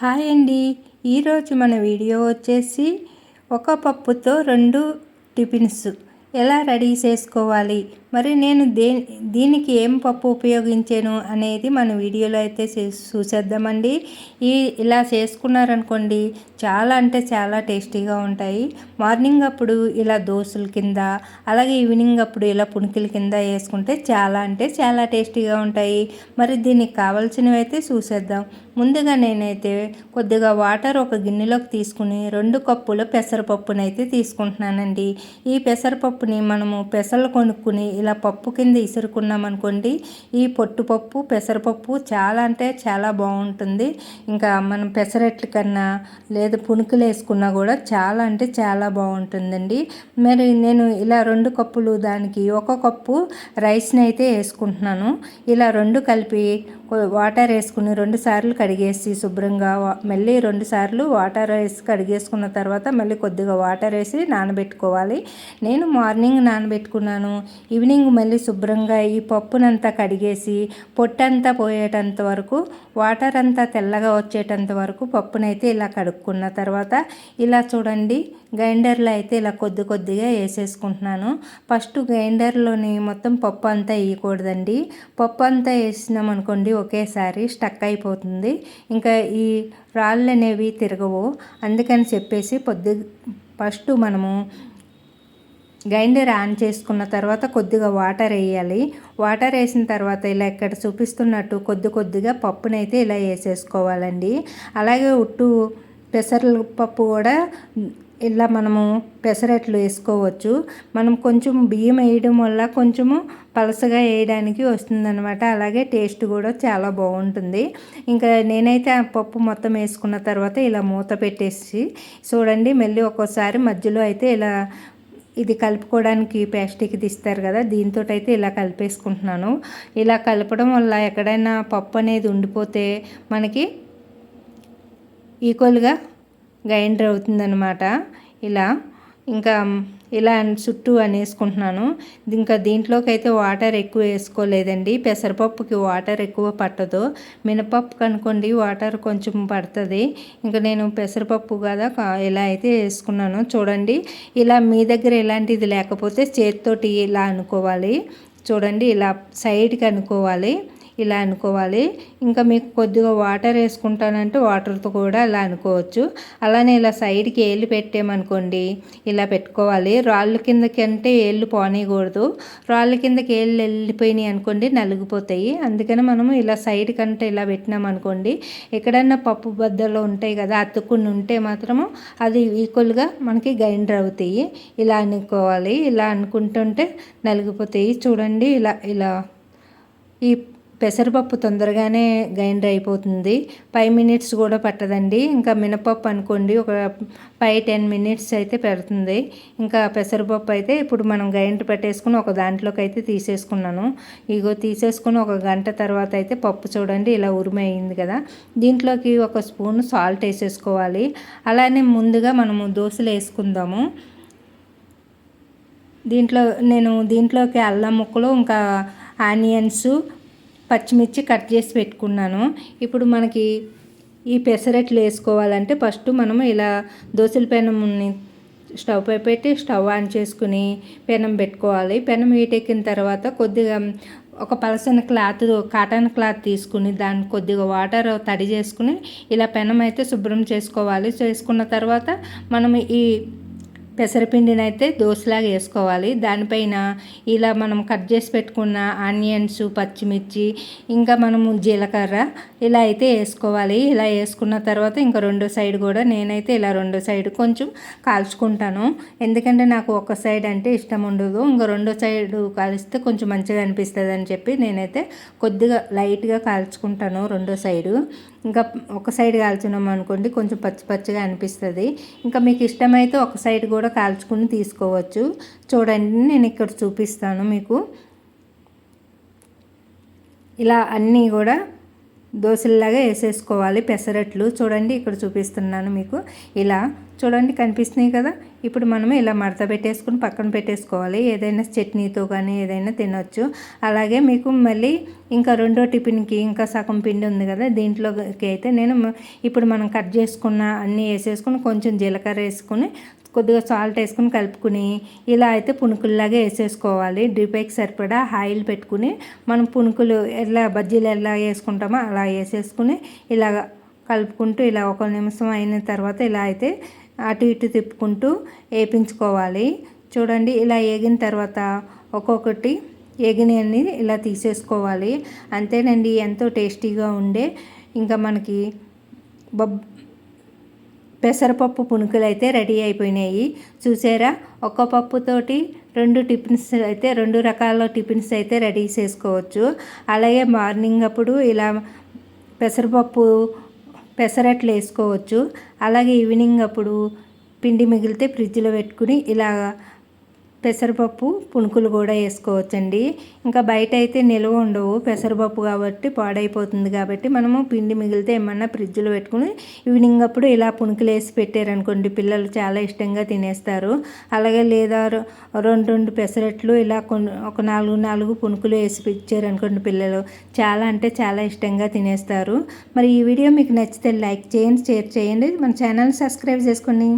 Hi అండి. ఈరోజు మన వీడియో వచ్చేసి ఒక పప్పుతో రెండు టిఫిన్స్. ఎలా రెడీ చేసుకోవాలి? మరి నేను దే దీనికి ఏం పప్పు ఉపయోగించాను అనేది మన వీడియోలో అయితే చూసేద్దామండి. ఈ ఇలా చేసుకున్నారనుకోండి చాలా అంటే చాలా టేస్టీగా ఉంటాయి. మార్నింగ్ అప్పుడు ఇలా దోశల కింద అలాగే ఈవినింగ్ అప్పుడు ఇలా పుణికిల కింద వేసుకుంటే చాలా అంటే చాలా టేస్టీగా ఉంటాయి. మరి దీనికి కావాల్సినవి అయితే చూసేద్దాం. ముందుగా నేనైతే కొద్దిగా వాటర్ ఒక గిన్నెలోకి తీసుకుని రెండు కప్పుల పెసరపప్పునైతే తీసుకుంటున్నానండి. ఈ పెసరపప్పుని మనము పెసలు కొనుక్కుని ఇలా పప్పు కింద ఇసురుకున్నామనుకోండి ఈ పొట్టుపప్పు పెసరపప్పు చాలా అంటే చాలా బాగుంటుంది. ఇంకా మనం పెసరట్ల కన్నా లేదా పుణుకులు వేసుకున్నా కూడా చాలా అంటే చాలా బాగుంటుందండి. మరి నేను ఇలా రెండు కప్పులు దానికి ఒక కప్పు రైస్ని అయితే వేసుకుంటున్నాను. ఇలా రెండు కలిపి వాటర్ వేసుకుని రెండు సార్లు కడిగేసి శుభ్రంగా మళ్ళీ రెండు సార్లు వాటర్ వేసి కడిగేసుకున్న తర్వాత మళ్ళీ కొద్దిగా వాటర్ వేసి నానబెట్టుకోవాలి. నేను మార్నింగ్ నానబెట్టుకున్నాను. ఈవినింగ్ మళ్ళీ శుభ్రంగా ఈ పప్పునంతా కడిగేసి పొట్టంతా పోయేటంత వరకు వాటర్ అంతా తెల్లగా వచ్చేటంత వరకు పప్పునైతే ఇలా కడుక్కున్న తర్వాత ఇలా చూడండి గ్రైండర్లో అయితే ఇలా కొద్ది కొద్దిగా వేసేసుకుంటున్నాను. ఫస్ట్ గ్రైండర్లోని మొత్తం పప్పు అంతా వేయకూడదండి. పప్పు అంతా వేసినాం అనుకోండి ఒకేసారి స్టక్ అయిపోతుంది. ఇంకా ఈ రాళ్ళు అనేవి తిరగవు. అందుకని చెప్పేసి పొద్దు ఫస్ట్ మనము గ్రైండర్ ఆన్ చేసుకున్న తర్వాత కొద్దిగా వాటర్ వేయాలి. వాటర్ వేసిన తర్వాత ఇలా ఇక్కడ చూపిస్తున్నట్టు కొద్ది కొద్దిగా పప్పునైతే ఇలా వేసేసుకోవాలండి. అలాగే ఉట్టు పెసర పప్పు కూడా ఇలా మనము పెసరట్లు వేసుకోవచ్చు. మనం కొంచెం బియ్యం వేయడం వల్ల కొంచెము పలసగా వేయడానికి వస్తుందన్నమాట. అలాగే టేస్ట్ కూడా చాలా బాగుంటుంది. ఇంకా నేనైతే ఆ పప్పు మొత్తం వేసుకున్న తర్వాత ఇలా మూత పెట్టేసి చూడండి మళ్ళీ ఒక్కోసారి మధ్యలో అయితే ఇలా ఇది కలుపుకోవడానికి పేస్ట్కి తీస్తారు కదా దీంతో అయితే ఇలా కలిపేసుకుంటున్నాను. ఇలా కలపడం వల్ల ఎక్కడైనా పప్పు అనేది ఉండిపోతే మనకి ఈక్వల్గా గ్రైండర్ అవుతుందన్నమాట. ఇలా ఇంకా ఇలా చుట్టూ అనేసుకుంటున్నాను. ఇంకా దీంట్లోకి అయితే వాటర్ ఎక్కువ వేసుకోలేదండి. పెసరపప్పుకి వాటర్ ఎక్కువ పట్టదు. మినపప్పు కనుకోండి వాటర్ కొంచెం పడుతుంది. ఇంకా నేను పెసరపప్పు కదా ఇలా అయితే వేసుకున్నాను. చూడండి ఇలా మీ దగ్గర ఇలాంటిది లేకపోతే చేతితోటి ఇలా అనుకోవాలి. చూడండి ఇలా సైడ్కి అనుకోవాలి. ఇలా అనుకోవాలి. ఇంకా మీకు కొద్దిగా వాటర్ వేసుకుంటానంటే వాటర్తో కూడా ఇలా అనుకోవచ్చు. అలానే ఇలా సైడ్కి ఏళ్ళు పెట్టామనుకోండి ఇలా పెట్టుకోవాలి. రాళ్ళ కిందకి అంటే ఏళ్ళు పోనీయకూడదు. రాళ్ళ కిందకి ఏళ్ళు వెళ్ళిపోయినాయి అనుకోండి నలిగిపోతాయి. అందుకని మనము ఇలా సైడ్ కంటే ఇలా పెట్టినామనుకోండి ఎక్కడన్నా పప్పు బద్దలు ఉంటాయి కదా అతుక్కుని ఉంటే మాత్రము అది ఈక్వల్గా మనకి గ్రైండర్ అవుతాయి. ఇలా అనుకోవాలి. ఇలా అనుకుంటుంటే నలిగిపోతాయి. చూడండి ఇలా ఇలా ఈ పెసరపప్పు తొందరగానే గ్రైండ్ అయిపోతుంది. ఫైవ్ మినిట్స్ కూడా పట్టదండి. ఇంకా మినపప్పు అనుకోండి ఒక ఫైవ్ టెన్ మినిట్స్ అయితే పెడుతుంది. ఇంకా పెసరపప్పు అయితే ఇప్పుడు మనం గ్రైండ్ పెట్టేసుకుని ఒక దాంట్లోకి అయితే తీసేసుకున్నాను. ఇగో తీసేసుకుని ఒక గంట తర్వాత అయితే పప్పు చూడండి ఇలా ఉరిమి అయింది కదా. దీంట్లోకి ఒక స్పూన్ సాల్ట్ వేసేసుకోవాలి. అలానే ముందుగా మనము దోశలు వేసుకుందాము. దీంట్లో నేను దీంట్లోకి అల్లం ముక్కలు ఇంకా ఆనియన్స్ పచ్చిమిర్చి కట్ చేసి పెట్టుకున్నాను. ఇప్పుడు మనకి ఈ పెసరట్లు వేసుకోవాలంటే ఫస్ట్ మనము ఇలా దోశల పెనముని స్టవ్ పై పెట్టి స్టవ్ ఆన్ చేసుకుని పెనం పెట్టుకోవాలి. పెనం వీటెక్కిన తర్వాత కొద్దిగా ఒక పలసన క్లాత్ కాటన్ క్లాత్ తీసుకుని దాన్ని కొద్దిగా వాటర్ తడి చేసుకుని ఇలా పెనం అయితే శుభ్రం చేసుకోవాలి. చేసుకున్న తర్వాత మనం ఈ పెసరపిండిని అయితే దోశలాగా వేసుకోవాలి. దానిపైన ఇలా మనం కట్ చేసి పెట్టుకున్న ఆనియన్స్ పచ్చిమిర్చి ఇంకా మనము జీలకర్ర ఇలా అయితే వేసుకోవాలి. ఇలా వేసుకున్న తర్వాత ఇంకా రెండో సైడ్ కూడా నేనైతే ఇలా రెండో సైడ్ కొంచెం కాల్చుకుంటాను. ఎందుకంటే నాకు ఒక సైడ్ అంటే ఇష్టం ఉండదు. ఇంకా రెండో సైడ్ కాలిస్తే కొంచెం మంచిగా అనిపిస్తుంది అని చెప్పి నేనైతే కొద్దిగా లైట్గా కాల్చుకుంటాను రెండో సైడు. ఇంకా ఒక సైడ్ కాల్చున్నాం అనుకోండి కొంచెం పచ్చి పచ్చిగా అనిపిస్తుంది. ఇంకా మీకు ఇష్టమైతే ఒక సైడ్ కూడా కాల్చుకుని తీసుకోవచ్చు. చూడండి నేను ఇక్కడ చూపిస్తాను మీకు. ఇలా అన్నీ కూడా దోశల్లాగా వేసేసుకోవాలి పెసరట్లు. చూడండి ఇక్కడ చూపిస్తున్నాను మీకు. ఇలా చూడండి కనిపిస్తున్నాయి కదా. ఇప్పుడు మనం ఇలా మడత పెట్టేసుకుని పక్కన పెట్టేసుకోవాలి. ఏదైనా చట్నీతో కానీ ఏదైనా తినొచ్చు. అలాగే మీకు మళ్ళీ ఇంకా రెండో టిఫిన్కి ఇంకా సగం పిండి ఉంది కదా దీంట్లోకి అయితే నేను ఇప్పుడు మనం కట్ చేసుకున్న అన్నీ వేసేసుకుని కొంచెం జీలకర్ర వేసుకుని కొద్దిగా సాల్ట్ వేసుకుని కలుపుకుని ఇలా అయితే పునుకుల్లాగా వేసేసుకోవాలి. డీపైకి సరిపడా ఆయిల్ పెట్టుకుని మనం పునుకులు ఎలా బజ్జీలు ఎలా వేసుకుంటామో అలా వేసేసుకుని ఇలా కలుపుకుంటూ ఇలా ఒక నిమిషం అయిన తర్వాత ఇలా అయితే అటు ఇటు తిప్పుకుంటూ వేపించుకోవాలి. చూడండి ఇలా వేగిన తర్వాత ఒక్కొక్కటి అన్ని ఇలా తీసేసుకోవాలి. అంతేనండి ఎంతో టేస్టీగా ఉండే. ఇంకా మనకి బొబ్ పెసరపప్పు పునుకులు అయితే రెడీ అయిపోయినాయి. చూసారా? ఒక్క పప్పుతోటి రెండు టిఫిన్స్ అయితే రెండు రకాల టిఫిన్స్ అయితే రెడీ చేసుకోవచ్చు. అలాగే మార్నింగ్ అప్పుడు ఇలా పెసరపప్పు పెసరట్లు వేసుకోవచ్చు. అలాగే ఈవినింగ్ అప్పుడు పిండి మిగిలితే ఫ్రిడ్జ్లో పెట్టుకుని ఇలా పెసరపప్పు పుణుకులు కూడా వేసుకోవచ్చండి. ఇంకా బయట అయితే నిల్వ ఉండవు. పెసరపప్పు కాబట్టి పాడైపోతుంది కాబట్టి మనము పిండి మిగిలితే ఏమన్నా ఫ్రిడ్జ్లో పెట్టుకుని ఈవినింగ్ అప్పుడు ఇలా పుణుకులు వేసి పెట్టారనుకోండి పిల్లలు చాలా ఇష్టంగా తినేస్తారు. అలాగే లేదా రెండు రెండు పెసరట్లు ఇలా కొన్ని ఒక నాలుగు నాలుగు పుణుకులు వేసి ఇచ్చారనుకోండి పిల్లలు చాలా అంటే చాలా ఇష్టంగా తినేస్తారు. మరి ఈ వీడియో మీకు నచ్చితే లైక్ చేయండి షేర్ చేయండి. మన ఛానల్ సబ్స్క్రైబ్ చేసుకోండి.